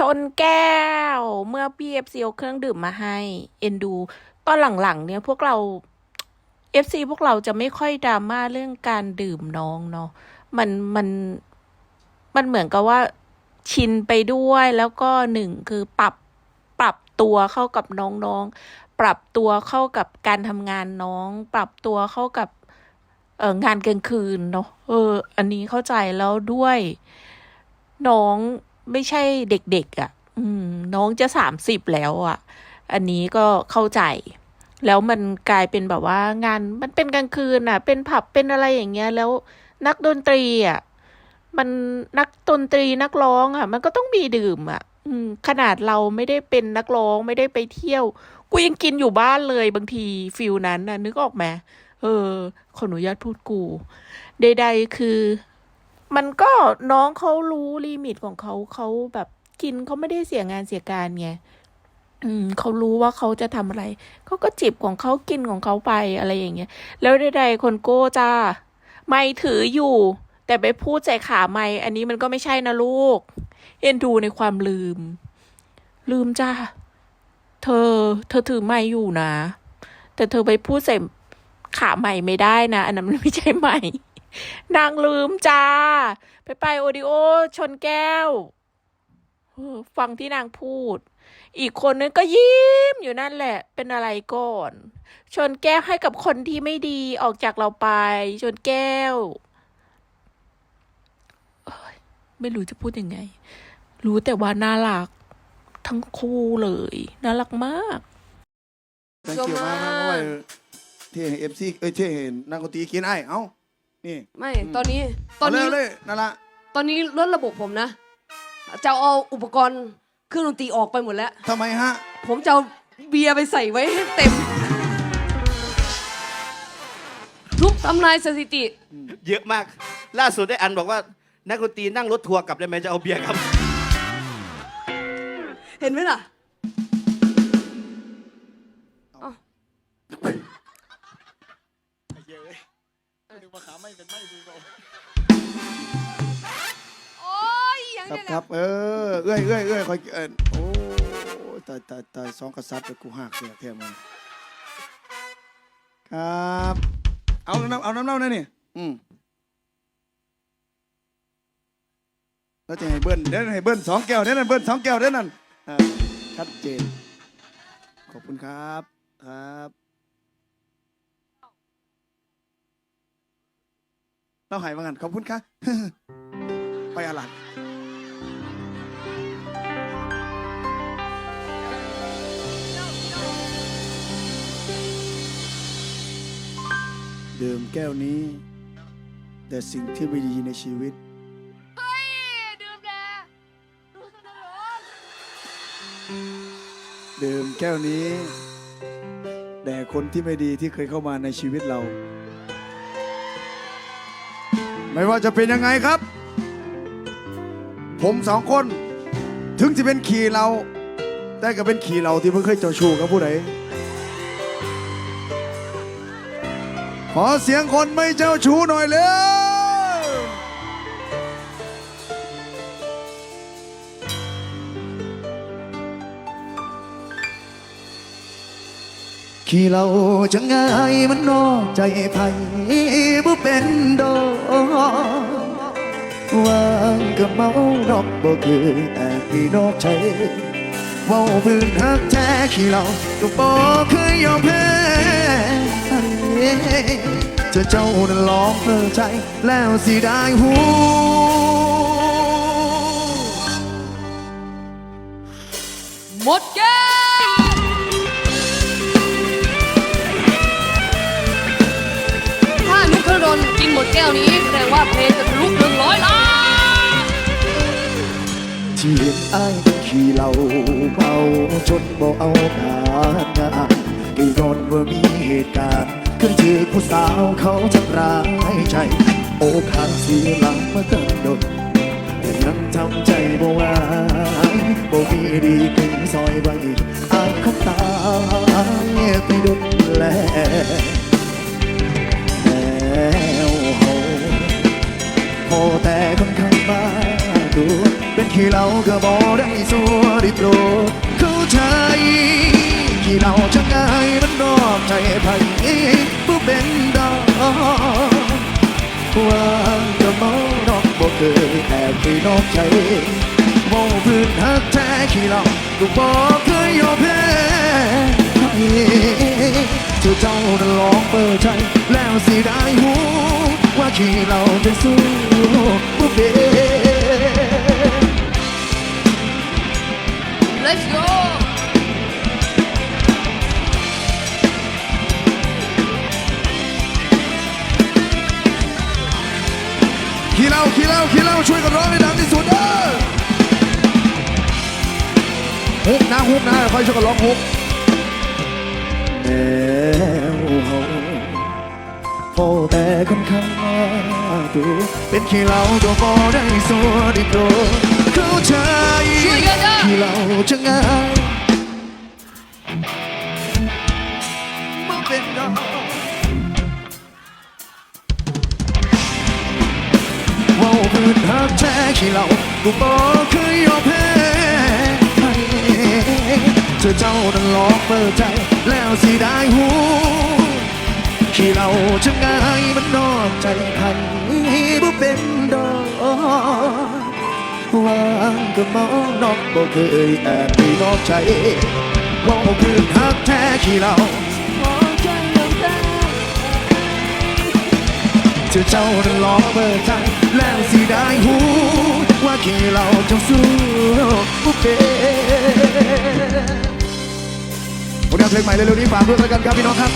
ชนแก้ว เมื่อพี่เอฟซีเอาเครื่องดื่มมาให้ เอ็นดู ตอนหลังๆ เนี่ยพวกเราเอฟซีพวกเราจะไม่ค่อยดราม่าเรื่องการดื่มน้องเนาะมันมันมันเหมือนกับว่าชินไปด้วยแล้วก็หนึ่งคือปรับปรับตัวเข้ากับน้องๆ ปรับตัวเข้ากับการทำงานน้อง ปรับตัวเข้ากับเอองานกลางคืนเนาะเออ อันนี้เข้าใจแล้วด้วย น้อง ไม่ใช่เด็กๆอะ่ะน้องจะสามสิบแล้วอะ่ะ อันนี้ก็เข้าใจ แล้วมันกลายเป็นแบบว่างานมันเป็นกลางคืนอะ เป็นผับเป็นอะไรอย่างเงี้ย แล้วนักดนตรีอะมันนักดนตรีนักร้องอะ มันก็ต้องมีดื่มอะขนาดเราไม่ได้เป็นนักร้องไม่ได้ไปเที่ยว กูยังกินอยู่บ้านเลยบางทีฟิลนั้นนะนึกออกไหมเออขออนุญาตพูดกู ใดๆคือ มันก็น้องเขารู้ลิมิตของเขาเขาแบบกินเขาไม่ได้เสียงานเสียการไงอืมเขารู้ว่าเขาจะทำอะไร เขาก็จิบของเขากินของเขาไปอะไรอย่างเงี้ย แล้วใดๆคนโก้จ้า ไม่ถืออยู่ แต่ไปพูดใส่ขาไม่ อันนี้มันก็ไม่ใช่นะลูก เอ็นดูในความลืม ลืมจ้า เธอ เธอถือไม่อยู่นะ แต่เธอไปพูดใส่ขาใหม่ไม่ได้นะ อันนั้นมันไม่ใช่ใหม่ นางลืมจ้า ไปไปโอดิโอชนแก้วเออฟังที่นางพูด อีกคนนึงก็ยิ้มอยู่นั่นแหละ เป็นอะไรก่อน ชนแก้วให้กับคนที่ไม่ดีออกจากเราไป ชนแก้วเอ้ยไม่รู้จะพูดยังไง รู้แต่ว่าน่ารัก ทั้งคู่เลย น่ารักมากสังเกตมากนะเพราะว่าเท่เอฟซีเอ้ยเท่นักดนตรีกินไอ้เอ้า นี่ไม่ตอนนี้ตอนเอานี้เลยเลยนั่นละ ตอนนี้ลดระบบผมนะ จะเอาอุปกรณ์เครื่องดนตรีออกไปหมดแล้ว ทำไมฮะ ผมจะเอาเบียร์ไปใส่ไว้ให้เต็ม ทุบทำลายสถิติ เยอะมาก ล่าสุดได้อันบอกว่า นักดนตรีนั่งรถทัวร์กลับได้ไหมจะเอาเบียร์ครับ เห็นไหมล่ะ โอ้ยยังครับไงครับเออเอ้ยเอ้ยเอ้ยคอยเออโอ้ยตายตายตายสองกษัตริย์แต่กูหักเสียแท้มึงครับ เอาน้ำเอาน้ำเน่าหน่อยนี่อืมแล้วจะให้เบิ้ลเดี๋ยวให้เบิ้ลสองแก้วเดี๋ยวนั่นเบิ้ลสองแก้วเดี๋ยวนั่นอ่าชัดเจน ขอบคุณครับครับ เราหายมากันขอบคุณครับไปอาลันดื่มแก้วนี้ แต่สิ่งที่ไม่ดีในชีวิตดื่มแก้วนี้ แต่คนที่ไม่ดีที่เคยเข้ามาในชีวิตเรา ไม่ว่าจะเป็นยังไงครับ ผมสองคน ถึงจะเป็นขี่เรา แต่ก็เป็นขี่เราที่เพิ่งเคยเจ้าชู้กับผู้ใดขอเสียงคนไม่เจ้าชู้หน่อยเร็ว ขี่เราจะง่ายมันนอกใจไผ่บ่เป็นดอกวางกับเมาดอกบ่คือแต่พี่นอกใจเว้าพื้นหักแท้ขี่เราก็บ่เคยยอมแพ้เจะเจ้านั้นลอกเลิใจแล้วสิได้หูหมดแก้ กินหมดแก้วนี้แสดงว่าเพลงจะทะลุหนึ่งร้อยล้านที่เห็นอ้ายเป็นขี่เหล่าเมาจนบ่เอาการงานก็ย้อนว่ามีเหตุการณ์ขึ้นถือผู้สาวเขาทำร้ายใจ โอ้ขาดเสียหลังมาตั้งดนแต่ยังทำใจบ่ไหวบ่มีดีขึ้นซอยไว้อายเขาตายไปดุนแล ขี้เหล้าก็บ่ได้สู้ได้โปรดเข้าใจที่เราจะง่ายมันนอกใจไผ่ผู้เป็นดอกว่าจะมองนอกบ่เคยแอบไปนอกใจมองพื้นหักแท้ขี้เราก็บอกเคยยอมแพ้เจ้าเจ้านั้นลองเปิดใจแล้วสิได้หูว่าขี้เราจะสู้บ่เป็น Let's go ขี้เราขี้เราขี้เราช่วยกันร้องให้ดังที่สุดเด้อฮุกนะฮุกนะค่อยช่วยกันร้องฮุกแนวเฮาพอแต่คนข้างตัวเป็นขี้เราตัวบ่ได้สัวได้โปรดเข้าใจ จะง่ายมาเป็นดอกเว่าพื้นหักแท้ขี้เรากูบอกเคยยอมแพ้เธอเจ้านั้นหลอกเปิดใจ แล้วสิได้หูขี้เราจะง่ายมันนอกใจใครบ่เป็น ก็มองนอกบ่เคยแอบไปนอกใจว่าพื้นหักแท้ขี้เราเธอเจ้านั้นล้อเปิดใจแล้วสิได้หูว่าแค่เราจะสู้บุฟเฟ่ผลงานเพลงใหม่เร็วๆนี้ฝากด้วยแล้วกันครับพี่น้องครับ